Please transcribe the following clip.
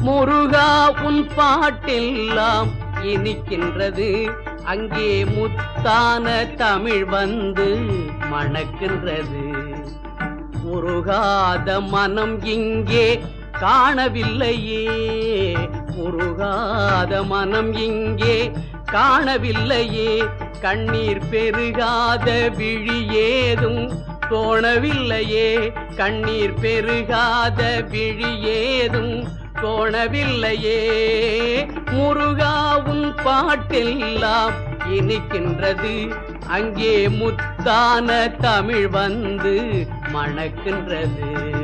முருகா உன் பாட்டெல்லாம் இனிக்கின்றது. அங்கே முத்தான தமிழ் வந்து மணக்கின்றது. முருகாத மனம் இங்கே காணவில்லையே. முருகாத மனம் இங்கே காணவில்லையே. கண்ணீர் பெருகாத விழி ஏதும் தோணவில்லையே. கண்ணீர் பெருகாத விழி ஏதும் தோணவில்லையே முருகாவும் பாட்டெல்லாம் இனிக்கின்றது. அங்கே முத்தான தமிழ் வந்து மணக்கின்றது.